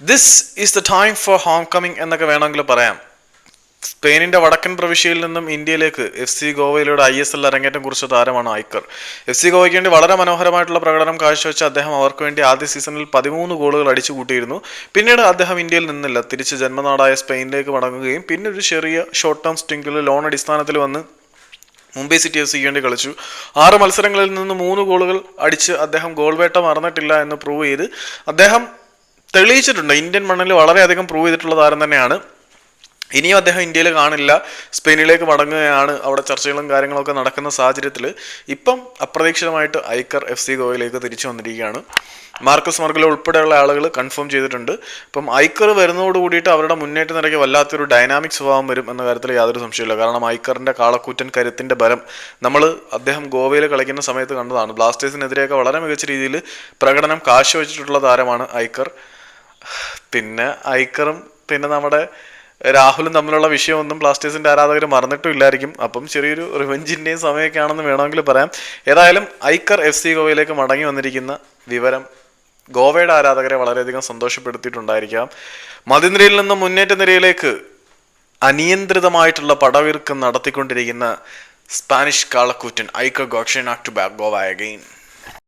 This is the time for homecoming എന്നൊക്കെ വേണമെങ്കിൽ പറയാം. സ്പെയിനിന്റെ വടക്കൻ പ്രവിശ്യയിൽ നിന്നും ഇന്ത്യയിലേക്ക് എഫ് സി ഗോവയിലൂടെ ഐ എസ് എൽ അരങ്ങേറ്റം കുറിച്ച താരമാണ് ഐക്കർ. എഫ് സി ഗോവയ്ക്ക് വേണ്ടി വളരെ മനോഹരമായിട്ടുള്ള പ്രകടനം കാഴ്ചവെച്ച അദ്ദേഹം അവർക്ക് വേണ്ടി ആദ്യ സീസണിൽ പതിമൂന്ന് ഗോളുകൾ അടിച്ചു കൂട്ടിയിരുന്നു. പിന്നീട് അദ്ദേഹം ഇന്ത്യയിൽ നിന്നില്ല. തിരിച്ച് ജന്മനാടായ സ്പെയിനിലേക്ക് മടങ്ങുകയും പിന്നെ ഒരു ചെറിയ ഷോർട്ട് ടേം സ്റ്റിങ്കിൽ ലോൺ അടിസ്ഥാനത്തിൽ വന്ന് മുംബൈ സിറ്റി എഫ് സിക്ക് വേണ്ടി കളിച്ചു. ആറ് മത്സരങ്ങളിൽ നിന്ന് മൂന്ന് ഗോളുകൾ അടിച്ച് അദ്ദേഹം ഗോൾ വേട്ട മറന്നിട്ടില്ല എന്ന് പ്രൂവ് ചെയ്ത് അദ്ദേഹം തെളിയിച്ചിട്ടുണ്ട്. ഇന്ത്യൻ മണ്ണിൽ വളരെയധികം പ്രൂവ് ചെയ്തിട്ടുള്ള താരം തന്നെയാണ്. ഇനിയും അദ്ദേഹം ഇന്ത്യയിൽ കാണില്ല. സ്പെയിനിലേക്ക് മടങ്ങുകയാണ് അവിടെ ചർച്ചകളും കാര്യങ്ങളൊക്കെ നടക്കുന്ന സാഹചര്യത്തിൽ. ഇപ്പം അപ്രതീക്ഷിതമായിട്ട് ഐക്കർ എഫ് സി ഗോവയിലേക്ക് തിരിച്ചു വന്നിരിക്കുകയാണ്. മാർക്കസ് മാർഗലോ ഉൾപ്പെടെയുള്ള ആളുകൾ കൺഫേം ചെയ്തിട്ടുണ്ട്. അപ്പം ഐക്കർ വരുന്നതോട് കൂടിയിട്ട് അവരുടെ മുന്നേറ്റ നിരക്ക് വല്ലാത്തൊരു ഡൈനാമിക് സ്വഭാവം വരും എന്ന കാര്യത്തിൽ യാതൊരു സംശയമില്ല കാരണം ഐക്കറിന്റെ കാളക്കൂറ്റൻ കരുത്തിന്റെ ബലം നമ്മൾ അദ്ദേഹം ഗോവയിൽ കളിക്കുന്ന സമയത്ത് കണ്ടതാണ്. ബ്ലാസ്റ്റേഴ്സിനെതിരെയൊക്കെ വളരെ മികച്ച രീതിയിൽ പ്രകടനം കാഴ്ചവെച്ചിട്ടുള്ള താരമാണ് ഐക്കർ. പിന്നെ ഐക്കറും പിന്നെ നമ്മുടെ രാഹുലും തമ്മിലുള്ള വിഷയമൊന്നും ബ്ലാസ്റ്റേഴ്സിന്റെ ആരാധകർ മറന്നിട്ടും ഇല്ലായിരിക്കും അപ്പം ചെറിയൊരു റിവഞ്ചിന്റെയും സമയമൊക്കെ ആണെന്ന് വേണമെങ്കിൽ പറയാം. ഏതായാലും ഐക്കർ എഫ് സി ഗോവയിലേക്ക് മടങ്ങി വന്നിരിക്കുന്ന വിവരം ഗോവയുടെ ആരാധകരെ വളരെയധികം സന്തോഷപ്പെടുത്തിയിട്ടുണ്ടായിരിക്കാം. മതിനിരയിൽ നിന്ന് മുന്നേറ്റ നിരയിലേക്ക് അനിയന്ത്രിതമായിട്ടുള്ള പടവിറുക്കം നടത്തിക്കൊണ്ടിരിക്കുന്ന സ്പാനിഷ് കാളക്കൂറ്റൻ ഐക്കർ ഗോക്ഷൻ ആക്ട് ബാക്ക് ഗോവ അഗെയിൻ.